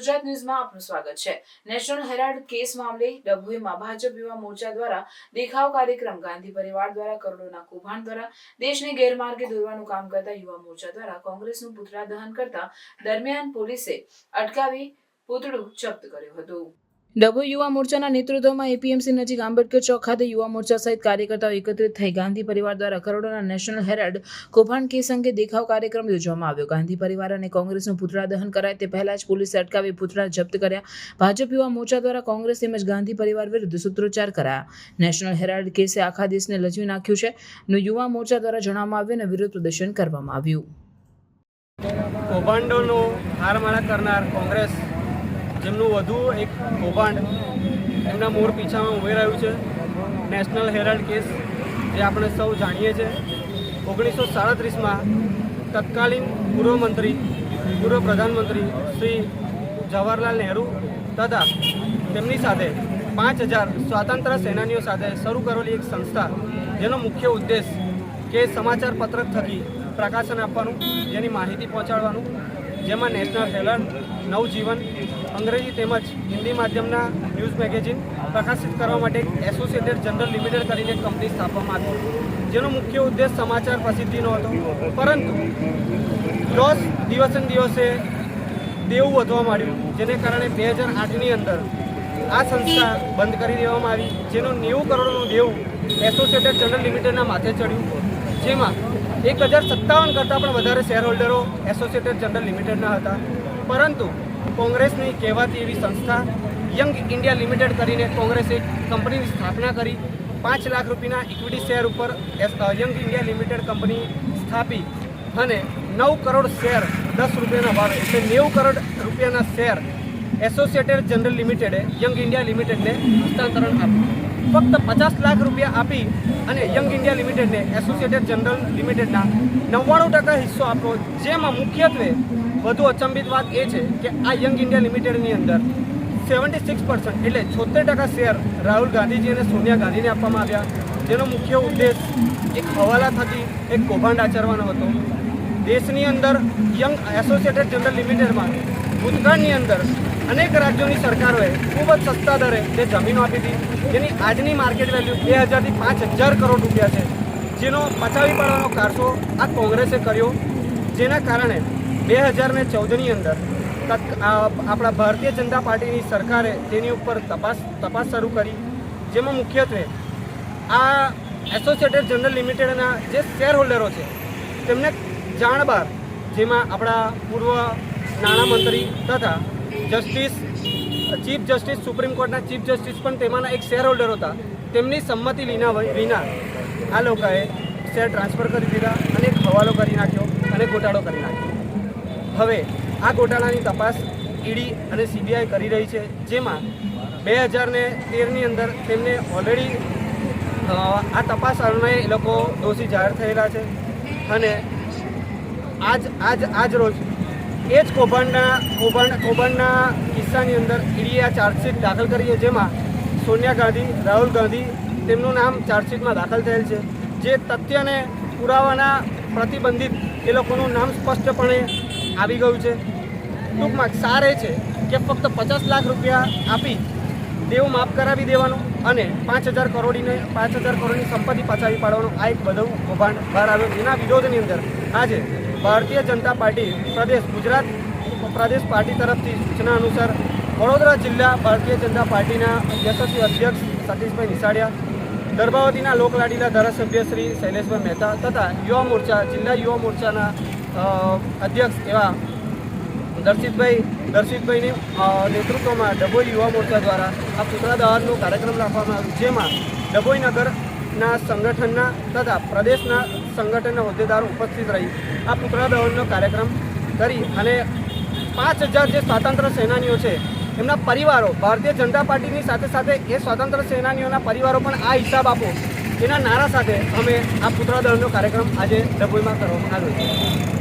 ગુજરાત ન્યૂઝમાં આપનું સ્વાગત છે. નેશનલ હેરાલ્ડ કેસ મામલે ડભોઈમાં ભાજપ યુવા મોરચા દ્વારા દેખાવ કાર્યક્રમ ગાંધી પરિવાર દ્વારા, કરોડોના કૌભાંડ દ્વારા, દેશને ગેરમાર્ગે દોરવાનું કામ કરતા યુવા મોરચા દ્વારા કોંગ્રેસનું પુતળા દહન કરતા દરમિયાન પોલીસે અટકાવી પૂતળું જપ્ત કર્યું હતું. ડભોઈ યુવા મોરચાના નેતૃત્વમાં એપીએમસી નજીક આંબેડકર ચોક ખાતે યુવા મોરચા સહિત કાર્યકર્તાઓ એકત્રિત થઈ ગાંધી પરિવાર દ્વારા કરોડોના નેશનલ હેરાલ્ડ કૌભાંડ કેસ અંગે દેખાવ કાર્યક્રમ યોજવામાં આવ્યો. ગાંધી પરિવાર અને કોંગ્રેસનું પુતળા દહન કરાય તે પહેલા જ પોલીસે અટકાવી પુતળા જપ્ત કર્યા. ભાજપ યુવા મોરચા દ્વારા કોંગ્રેસ તેમજ ગાંધી પરિવાર વિરુદ્ધ સૂત્રોચ્ચાર કરાયા. નેશનલ હેરાલ્ડ કેસે આખા દેશને લજવી નાખ્યું છે. નું યુવા મોરચા દ્વારા જણાવવામાં આવ્યું અને વિરોધ પ્રદર્શન કરવામાં આવ્યું. કૌભાંડોનો હારમાળા કરનાર કોંગ્રેસ જેમનું વધુ એક કૌભાંડ એમના મોર પીછામાં ઊભી રહ્યું છે. નેશનલ હેરાલ્ડ કેસ જે આપણે સૌ જાણીએ છીએ. ઓગણીસો સાડત્રીસમાં તત્કાલીન પૂર્વ મંત્રી પૂર્વ પ્રધાનમંત્રી શ્રી જવાહરલાલ નહેરુ તથા તેમની સાથે પાંચ હજાર સ્વાતંત્ર્ય સેનાનીઓ સાથે શરૂ કરેલી એક સંસ્થા, જેનો મુખ્ય ઉદ્દેશ કે સમાચાર પત્રક થકી પ્રકાશન આપવાનું, જેની માહિતી પહોંચાડવાનું, જેમાં નેશનલ હેલન નવજીવન અંગ્રેજી તેમજ હિન્દી માધ્યમના ન્યૂઝ મેગેઝિન પ્રકાશિત કરવા માટે એસોસિએટેડ જનરલ લિમિટેડ કરીને કંપની સ્થાપવામાં આવી. જેનો મુખ્ય ઉદ્દેશ સમાચાર પ્રસિદ્ધિનો હતો. પરંતુ લોસ દિવસે દિવસે દેવું વધવા માંડ્યું. જેને કારણે બે હજાર આઠની અંદર આ સંસ્થા બંધ કરી દેવામાં આવી. જેનું નેવું કરોડનું દેવું એસોસિએટેડ જનરલ લિમિટેડના માથે ચડ્યું. જેમાં એક હજાર સત્તાવન કરતાં પણ વધારે શેર હોલ્ડરો એસોસિએટેડ જનરલ લિમિટેડના હતા. પરંતુ કોંગ્રેસની કહેવાતી એવી સંસ્થા યંગ ઇન્ડિયા લિમિટેડ કરીને કોંગ્રેસે કંપનીની સ્થાપના કરી. પાંચ લાખ રૂપિયાના ઇક્વિટી શેર ઉપર યંગ ઇન્ડિયા લિમિટેડ કંપની સ્થાપી અને નવ કરોડ શેર દસ રૂપિયાના ભાવે એટલે નેવું કરોડ રૂપિયાના શેર એસોસિએટેડ જનરલ લિમિટેડે યંગ ઇન્ડિયા લિમિટેડને હસ્તાંતરણ આપ્યું. ફક્ત પચાસ લાખ રૂપિયા આપી અને યંગ ઇન્ડિયા લિમિટેડને એસોસિએટેડ જનરલ લિમિટેડના નવ્વાણું ટકા હિસ્સો આપ્યો, જેમાં મુખ્યત્વે વધુ અચંબિત વાત એ છે કે આ યંગ ઇન્ડિયા લિમિટેડની અંદર સેવન્ટી સિક્સ પર્સન્ટ એટલે છોતેર ટકા શેર રાહુલ ગાંધીજી અને સોનિયા ગાંધીને આપવામાં આવ્યા. જેનો મુખ્ય ઉદ્દેશ એક હવાલા થકી એક કૌભાંડ આચરવાનો હતો. દેશની અંદર યંગ એસોસિએટેડ જનરલ લિમિટેડમાં ભૂતકાળની અંદર અનેક રાજ્યોની સરકારોએ ખૂબ જ સસ્તા દરે જે જમીનો આપી હતી. જેની આજની માર્કેટ વેલ્યુ બે હજારથી પાંચ હજાર કરોડ રૂપિયા છે. જેનો પચાવી પાડવાનો કારસો આ કોંગ્રેસે કર્યો. જેના કારણે બે હજાર ને ચૌદની અંદર આપણા ભારતીય જનતા પાર્ટીની સરકારે તેની ઉપર તપાસ તપાસ શરૂ કરી, જેમાં મુખ્યત્વે આ એસોસિએટેડ જનરલ લિમિટેડના જે શેર હોલ્ડરો છે, તેમને જાણ બહાર જેમાં આપણા પૂર્વ નાણામંત્રી તથા જસ્ટિસ ચીફ જસ્ટિસ, સુપ્રીમ કોર્ટના ચીફ જસ્ટિસ પણ તેમાંના એક શેર હોલ્ડર હતા. તેમની સંમતિ વિના વિના આ લોકોએ શેર ટ્રાન્સફર કરી દીધા અને એક હવાલો કરી નાખ્યો અને ગોટાળો કરી નાખ્યો. હવે આ ગોટાળાની તપાસ ઈડી અને સીબીઆઈ કરી રહી છે, જેમાં બે હજાર ને તેરની અંદર તેમને ઓલરેડી આ તપાસ અન્વયે એ લોકો દોષી જાહેર થયેલા છે. અને આજ આજ આજ રોજ એ જ કૌભાંડના, કૌભાંડ, કૌભાંડના કિસ્સાની અંદર ઈડીએ આ ચાર્જશીટ દાખલ કરી છે, જેમાં સોનિયા ગાંધી, રાહુલ ગાંધી તેમનું નામ ચાર્જશીટમાં દાખલ થયેલ છે. જે તથ્યને પુરાવાના પ્રતિબંધિત એ લોકોનું નામ સ્પષ્ટપણે આવી ગયું છે. ટૂંકમાં સાર છે કે ફક્ત પચાસ લાખ રૂપિયા આપી દેવું માફ કરાવી દેવાનું અને પાંચ હજાર કરોડીને પાંચ હજાર કરોડની સંપત્તિ પચાવી પાડવાનું આ એક બધું કૌભાંડ બહાર આવ્યું. જેના વિરોધની અંદર આજે ભારતીય જનતા પાર્ટી પ્રદેશ ગુજરાત પ્રદેશ પાર્ટી તરફથી સૂચના અનુસાર વડોદરા જિલ્લા ભારતીય જનતા પાર્ટીના યશસ્વી અધ્યક્ષ સતીશભાઈ નિસાડિયા દર્ભાવતીના લોકલાડીલા ધારાસભ્ય શ્રી શૈલેષભાઈ મહેતા તથા યુવા મોરચા, જિલ્લા યુવા મોરચાના અધ્યક્ષ એવા દર્શિતભાઈ, દર્શિતભાઈની નેતૃત્વમાં ડભોઈ યુવા મોરચા દ્વારા આ પુતળા દહનનો કાર્યક્રમ રાખવામાં આવ્યો. જેમાં ડભોઈ નગરના સંગઠનના તથા પ્રદેશના સંગઠનના હોદ્દેદારો ઉપસ્થિત રહી આ પુતળા દહનનો કાર્યક્રમ કરી અને પાંચ હજાર જે સ્વાતંત્ર્ય સેનાનીઓ છે, એમના પરિવારો, ભારતીય જનતા પાર્ટીની સાથે સાથે એ સ્વાતંત્ર્ય સેનાનીઓના પરિવારો પણ આ હિસાબ આપો. એના નારા સાથે અમે આ પુતળા દહનનો કાર્યક્રમ આજે ડભોઈમાં કરવામાં આવ્યો છે.